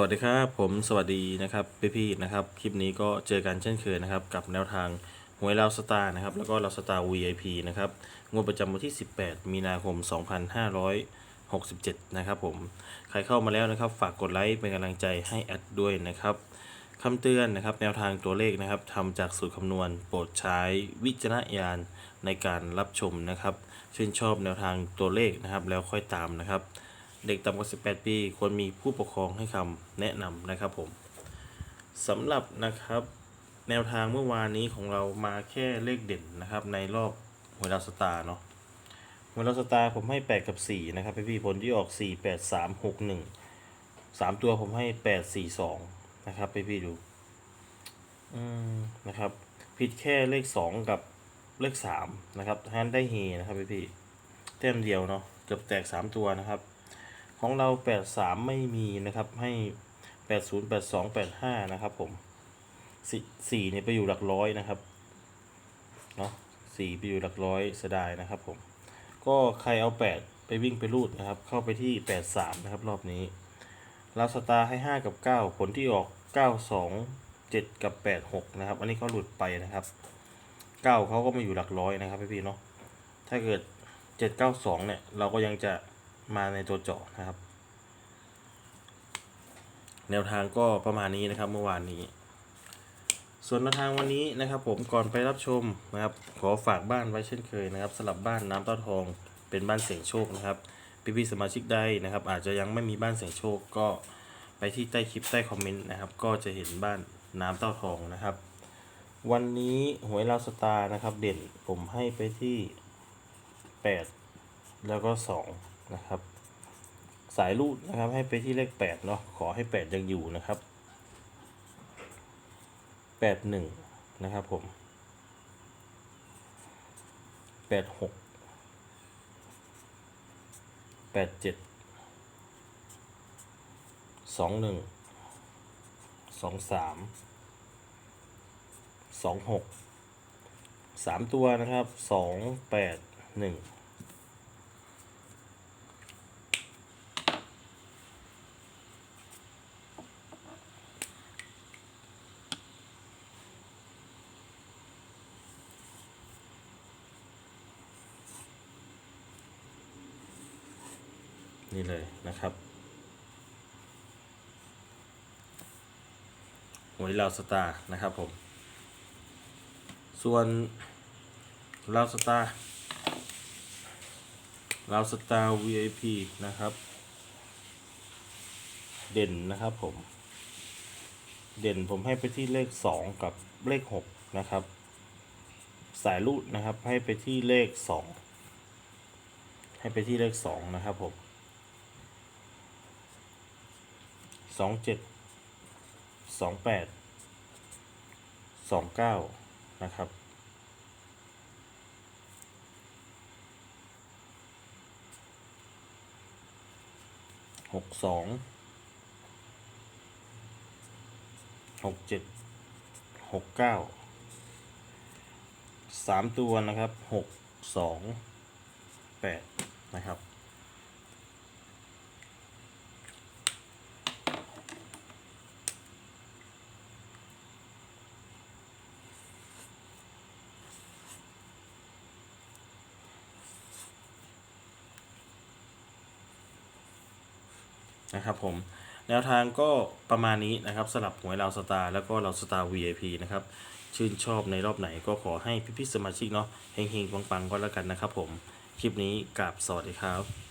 วัสดีครับผมสวัสดีนะครับพี่ๆนะครับคลิปนี้ก็เจอกันเช่นเคยนะครับกับแนวทางหวยลาวสตาร์นะครับแล้วก็ลาวสตาร์ VIP นะครับงวดประจำวันที่ 18 มีนาคม 2567 นะครับผมใครเข้ามาแล้วนะครับฝากกดไลค์เป็นกำลังใจให้แอดด้วยนะครับคำเตือนนะครับแนวทางตัวเลขนะครับทำจากสูตรคำนวณโปรดใช้วิจารณญาณในการรับชมนะครับชื่นชอบแนวทางตัวเลขนะครับแล้วค่อยตามนะครับ เด็กต่ำกว่า 18 ปีควรมีผู้ปกครองให้คำแนะนำนะครับผมสำหรับนะครับ แนวทางเมื่อวานนี้ของเรามาแค่เลขเด่นนะครับ ในรอบหวยดาวสตาร์เนาะหวยดาวสตาร์ผมให้ 8 กับ 4 นะครับพี่ๆผลที่ออก 4 8 3 6 1 3 ตัวผมให้ 8 4 2 นะครับพี่ๆดูอืมนะครับ ผิดแค่เลข 2 กับเลข 3 นะครับท่านได้เฮนะครับพี่ๆแต้มเดียวเนาะเกือบแตก 3 ตัวนะครับ ของเรา 83 ไม่มีนะครับให้ 80 82 85 นะครับผมสี่เนี่ยไปอยู่หลักร้อยนะครับเนาะสี่ไปอยู่หลักร้อยเสียดายนะครับผมก็ใครเอา 8 ไปวิ่งไปรูดนะครับ เข้าไปที่ 83 นะครับ รอบนี้ลาสตาร์ให้ 5 กับ 9 ผลที่ออก 9 2 7 กับ 8 6 นะครับ อันนี้เขาหลุดไปนะครับ 9เขาก็มาอยู่หลักร้อยนะครับพี่ๆเนาะถ้าเกิด 792 เนี่ย เราก็ยังจะ มาในตัวเจาะนะครับ แนวทางก็ประมาณนี้นะครับเมื่อวานนี้ ส่วนแนวทางวันนี้นะครับ ผมก่อนไปรับชมนะครับ ขอฝากบ้านไว้เช่นเคยนะครับสลับบ้านน้ำเต้าทองเป็นบ้านเสียงโชคนะครับพี่ๆสมาชิกได้นะครับ อาจจะยังไม่มีบ้านเสียงโชคก็ไปที่ใต้คลิปใต้คอมเมนต์นะครับ ก็จะเห็นบ้านน้ำเต้าทองนะครับ วันนี้หวยลาวสตาร์นะครับ เด่นผมให้ไปที่ 8 แล้วก็ 2 นะครับ สายรูดนะครับให้ไปที่เลข8เนาะขอให้8ยังอยู่นะครับ81นะครับผม86 87 21 23 26 3ตัวนะครับ2 8 1 นี่เลยนะครับหวยลาวสตาร์นะครับผม ส่วนลาวสตาร์ลาวสตาร์ VIP นะครับ เด่นนะครับผม เด่นผมให้ไปที่เลข 2 กับเลข 6 นะครับ สายรูดนะครับให้ไปที่เลข 2 ให้ไปที่เลข 2 นะครับผม สองเจ็ดสองแปดสองเก้านะครับหกสองหกเจ็ดหกเก้าสามตัวนะครับหกสองแปดนะครับ นะครับผมแนวทางก็ประมาณนี้นะครับสลับหวยเราสตาร์แล้วก็เราสตาร์ VIP นะครับชื่นชอบในรอบไหนก็ขอให้พี่ๆสมาชิกเนาะเฮงๆปังๆก็แล้วกันนะครับผม คลิปนี้กับสวัสดีครับ